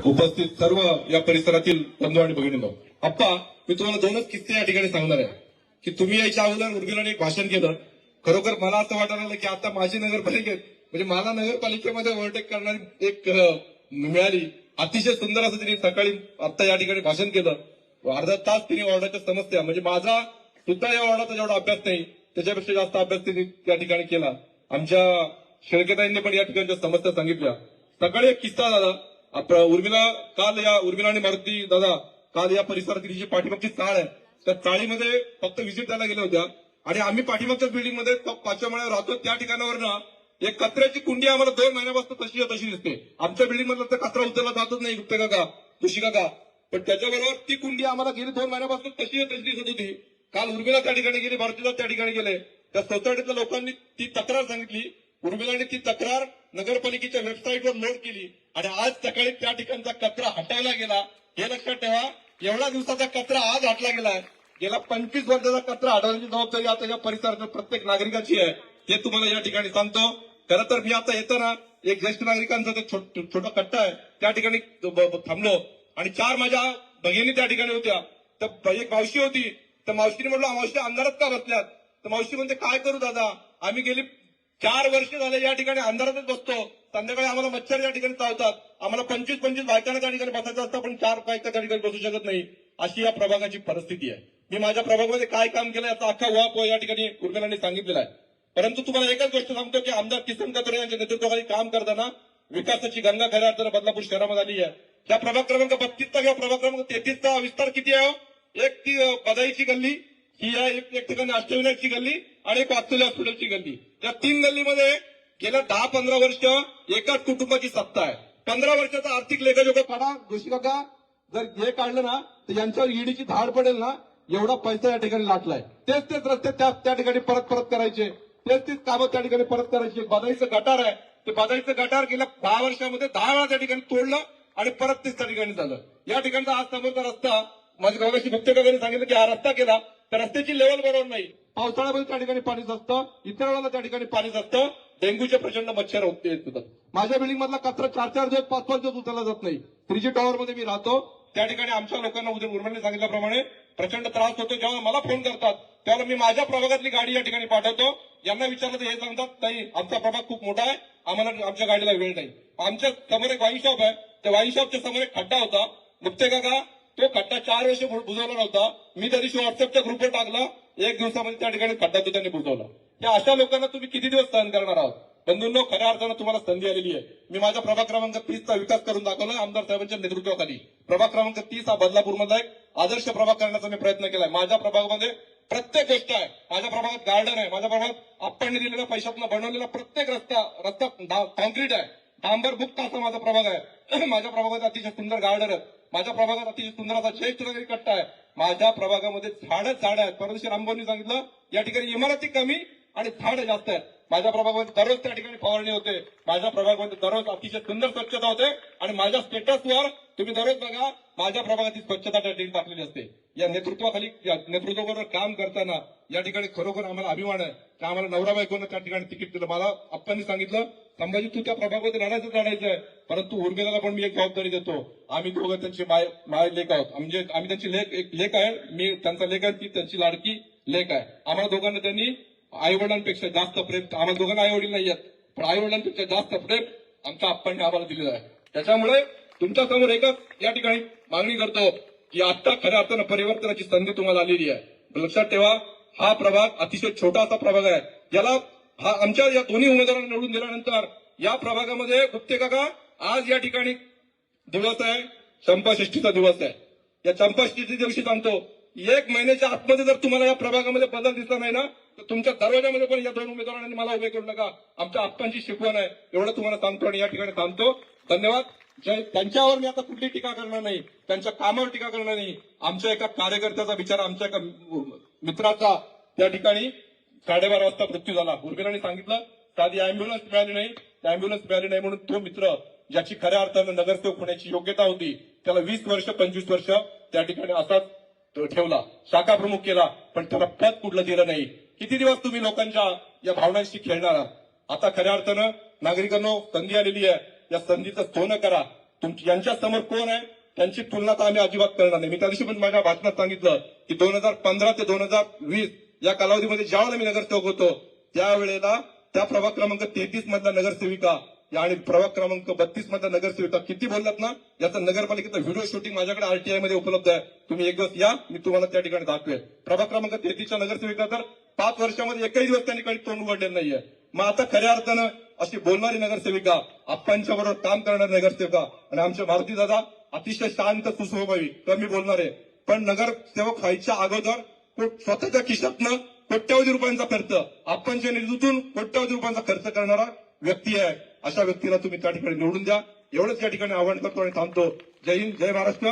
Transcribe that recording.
उपस्थित सर्व या परिसरातील बंधू आणि भगिनींनो. आप्पा मी तुम्हाला दोनच किस्से या ठिकाणी सांगणार आहे. की तुम्ही याच्या अगोदर उर्मिलाने एक भाषण केलं. खरोखर मला असं वाटायला लागलं की आता माझी नगरपालिकेत म्हणजे मला नगरपालिकेमध्ये ओव्हरटेक करणारी एक मिळाली. अतिशय सुंदर असं तिने सकाळी आता या ठिकाणी भाषण केलं. अर्धा तास तिने वॉर्डाच्या समस्या म्हणजे माझा सुद्धा या वॉर्डाचा जेवढा अभ्यास नाही त्याच्यापेक्षा जास्त अभ्यास तिने त्या ठिकाणी केला. आमच्या शेळकेताईंनी पण या ठिकाणच्या समस्या सांगितल्या. सकाळी एक किस्सा झाला. उर्मिला काल या उर्मिला आणि मारुती दादा काल या परिसरातील जी पाठीमागची चाळ आहे त्या चाळीमध्ये फक्त व्हिजिट द्यायला गेल्या होत्या. आणि आम्ही पाठीमागच्या बिल्डिंगमध्ये पाचव्या माळ्यावर राहतो त्या ठिकाणावर ना एक कचऱ्याची कुंडी आम्हाला दोन महिन्यापासून तशी तशी दिसते. आमच्या बिल्डिंग मधला तर कचरा उचलला जातच नाही गुप्ते काका तुशी काका. पण त्याच्याबरोबर ती कुंडी आम्हाला गेली दोन महिन्यापासून तशी तशी दिसत होती. काल उर्मिला त्या ठिकाणी गेली भारतीला त्या ठिकाणी गेले. त्या सोसायटीतल्या लोकांनी ती तक्रार सांगितली. उर्मिलाने ती तक्रार नगरपालिकेच्या वेबसाईटवर लोड केली आणि आज सकाळी त्या ठिकाणचा कचरा हटायला गेला. हे लक्षात ठेवा एवढ्या दिवसाचा कचरा आज हटला गेलाय गेला पंचवीस वर्षाचा कचरा हटवण्याची जबाबदारी आता या परिसराच्या प्रत्येक नागरिकाची आहे. हे तुम्हाला या ठिकाणी सांगतो. खरं तर मी आता येताना एक ज्येष्ठ नागरिकांचा ते छोट- छोटा कट्टा आहे. त्या ठिकाणी थांबलो. आणि चार माझ्या भगिनी त्या ठिकाणी होत्या. तर एक मावशी होती. तर मावशीने म्हटलं मावशी अंधारात का बसल्यात? तर मावशी म्हणते काय करू दादा? आम्ही गेली चार वर्ष झाले या ठिकाणी अंधारातच बसतो. संध्याकाळी आम्हाला मच्छर या ठिकाणी चावतात. आम्हाला पंचवीस पंचवीस बायकांना त्या ठिकाणी बसायचं असतं पण चार बायका त्या ठिकाणी बसू शकत नाही. अशी या प्रभागाची परिस्थिती आहे. मी माझ्या प्रभागामध्ये काय काम केलं याचा अख्खा वाप या ठिकाणी उर्मिलांनी सांगितलेला आहे. परंतु तुम्हाला एकच गोष्ट सांगतो की आमदार किसन कत्रे यांच्या नेतृत्वाखाली काम करताना विकासाची गंगा खऱ्या अर्थानं बदलापूर शहरामध्ये आली आहे. त्या प्रभाग क्रमांक बत्तीसचा किंवा प्रभाग क्रमांक तेहतीसचा विस्तार किती आहे हो? एक ती बदाईची गल्ली. ही आहे एक ठिकाणी अष्टविनायकची गल्ली आणि एक वात्सल्य हॉस्पिटलची गल्ली. या तीन गल्लीमध्ये गेल्या दहा पंधरा वर्ष एकाच कुटुंबाची सत्ता आहे. पंधरा वर्षाचा आर्थिक लेखाजोखा काढा. जोशी काका जर हे काढलं ना तर यांच्यावर ईडीची धाड पडेल ना एवढा पैसा या ठिकाणी लाटलाय. तेच तेच रस्ते त्या त्या ठिकाणी परत परत करायचे. तेच तेच कामं त्या ठिकाणी परत करायची. बदाईचं गटार आहे. ते बदाईचं गटार गेल्या दहा वर्षामध्ये दहा वेळा त्या ठिकाणी तोडलं आणि परत तेच त्या ठिकाणी झालं. या ठिकाणचा आज समोरचा रस्ता माझ्या गावाशी गुप्तेकाकांनी सांगितलं की हा रस्ता केला. तर रस्त्याची लेवल बरोबर नाही. पावसाळ्यामध्ये त्या ठिकाणी पाणी असतं इतर वेळेला त्या ठिकाणी पाणी असतं डेंग्यूचे प्रचंड मच्छर होते माझ्या बिल्डिंग मधला कचरा चार चार दिवस पाच पाच दिवस उचलला जात नाही. थ्री टॉवर मध्ये मी राहतो. त्या ठिकाणी आमच्या लोकांना उद्या उर्मिलाने सांगितल्याप्रमाणे प्रचंड त्रास होतो. जेव्हा मला फोन करतात त्यावेळेला मी माझ्या प्रभागातली गाडी या ठिकाणी पाठवतो. यांना विचारलं तर हे सांगतात ताई आमचा प्रभाग खूप मोठा आहे. आम्हाला आमच्या गाडीला वेळ नाही. आमच्यासमोर एक वाईन शॉप आहे. त्या वाईन शॉपच्या समोर एक खड्डा होता. गुप्ते का तो खड्डा चार वर्ष बुजवला नव्हता. मी त्या दिवशी व्हॉट्सअपच्या ग्रुपवर टाकला. एक दिवसामध्ये त्या ठिकाणी खड्डा तो त्यांनी बुजवला. त्या अशा लोकांना तुम्ही किती दिवस सहन करणार आहात? बंधूंनो खऱ्या अर्थानं तुम्हाला संधी आलेली आहे. मी माझ्या प्रभाग क्रमांक तीसचा विकास करून दाखवला आमदार साहेबांच्या नेतृत्वाखाली. प्रभाग क्रमांक तीस हा बदलापूरमधला एक आदर्श प्रभाग करण्याचा मी प्रयत्न केलाय. माझ्या प्रभागामध्ये प्रत्येक गोष्ट आहे. माझ्या प्रभागात गार्डन आहे. माझ्या प्रभागात आपण दिलेल्या पैशातून बनवलेला प्रत्येक रस्ता रस्ता कॉन्क्रीट आहे. डांबर मुक्त असा माझा प्रभाग आहे. माझ्या प्रभागात अतिशय सुंदर गार्डन आहे. माझ्या प्रभागात अतिशय सुंदर असा ज्येष्ठ नागरिक कट्टा आहे. माझ्या प्रभागामध्ये झाडच झाड आहेत. परदेशी रामभाऊनी सांगितलं या ठिकाणी इमारती कमी आणि झाडं जास्त आहेत. माझ्या प्रभागामध्ये म्हणजे दररोज त्या ठिकाणी फवारणी होते. माझ्या प्रभागामध्ये म्हणजे दररोज अतिशय सुंदर स्वच्छता होते. आणि माझ्या स्टेटसवर तुम्ही दररोज बघा माझ्या प्रभागाची स्वच्छता त्या ठिकाणी टाकलेली असते. या नेतृत्वाखाली या नेतृत्वाबरोबर काम करताना या ठिकाणी खरोखर आम्हाला अभिमान आहे. की आम्हाला नवरा बायकोनं त्या ठिकाणी तिकीट दिलं. मला आप्पांनी सांगितलं संभाजी तू त्या प्रभागामध्ये लढायचं लढायचं आहे परंतु उर्मिलाला पण मी एक जबाबदारी देतो. आम्ही दोघं त्यांची माय माय लेख आहोत. म्हणजे आम्ही त्यांची लेख एक लेख आहे. मी त्यांचा लेख आहे ती त्यांची लाडकी लेख आहे. आम्हाला दोघांना त्यांनी आई वडिलांपेक्षा जास्त प्रेम आम्हाला दोघांना आई वडील नाही आहेत पण आई वडिलांपेक्षा जास्त प्रेम आमच्या आप्पांनी आम्हाला दिलेलं आहे. त्याच्यामुळे तुमच्यासमोर एकच या ठिकाणी मागणी करतो की आता खऱ्या अर्थानं परिवर्तनाची संधी तुम्हाला आलेली आहे. लक्षात ठेवा हा प्रभाग अतिशय छोटा असा प्रभाग आहे. याला हा आमच्या या दोन्ही उमेदवारांना निवडून दिल्यानंतर या प्रभागामध्ये गुप्ते काका आज या ठिकाणी दिवस आहे चंपाषष्ठीचा दिवस आहे. या चंपाषष्ठीच्या दिवशी सांगतो एक महिन्याच्या आतमध्ये जर तुम्हाला या प्रभागामध्ये बदल दिसला नाही ना तर तुमच्या दरवाजामध्ये पण या दोन उमेदवारांनी मला उभे करू नका. आमच्या आप्पांची शिकवण आहे. एवढं तुम्हाला सांगतो आणि या ठिकाणी सांगतो धन्यवाद. जय त्यांच्यावर मी आता कुठली टीका करणार नाही. त्यांच्या कामावर टीका करणार नाही. आमच्या एका कार्यकर्त्याचा विचार आमच्या एका मित्राचा त्या ठिकाणी साडेबारा वाजता मृत्यू झाला. उर्मिलांनी सांगितलं साधी अँब्युलन्स मिळाली नाही. अँब्युलन्स मिळाली नाही म्हणून तो मित्र ज्याची खऱ्या अर्थानं नगरसेवक होण्याची योग्यता होती त्याला वीस वर्ष पंचवीस वर्ष त्या ठिकाणी असाच ठेवला. शाखा प्रमुख केला पण त्याला पद कुठलं दिलं नाही. किती दिवस तुम्ही लोकांच्या या भावनांशी खेळणार आहात? आता खऱ्या अर्थानं नागरिकांनो संधी आलेली आहे. या संधीचं सोनं करा. तुमची यांच्या समोर कोण आहे? त्यांची तुलना तर आम्ही अजिबात करणार नाही. मी त्या दिवशी पण माझ्या भाषणात सांगितलं की दोन हजार पंधरा ते दोन हजार वीस या कालावधीमध्ये ज्यावेळेला मी नगरसेवक होतो त्यावेळेला त्या प्रभाग क्रमांक तेहतीस मधल्या नगरसेविका आणि प्रभाग क्रमांक बत्तीस मधल्या नगरसेविका किती बोललात ना याचा नगरपालिकेचा व्हिडिओ शूटिंग माझ्याकडे आरटीआयमध्ये उपलब्ध आहे. तुम्ही एक दिवस या मी तुम्हाला त्या ठिकाणी दाखवेल प्रभाग क्रमांक तेहतीसच्या नगरसेविका तर पाच वर्षामध्ये एकही दिवस त्यांनी काही तोंड उघडलेलं नाहीये. मग आता खऱ्या अर्थानं अशी बोलणारी नगरसेविका आप्पांच्या बरोबर काम करणारी नगरसेविका आणि आमचे मारुती दादा अतिशय शांत सुस्वभावी कमी बोलणारे पण नगरसेवक व्हायच्या अगोदर स्वतःच्या खिशातनं कोट्यावधी रुपयांचा खर्च आपणच्या निधीतून कोट्यावधी रुपयांचा खर्च करणारा व्यक्ती आहे. अशा व्यक्तीला तुम्ही त्या ठिकाणी निवडून द्या. एवढंच या ठिकाणी आवाहन करतो आणि थांबतो. जय हिंद जय महाराष्ट्र.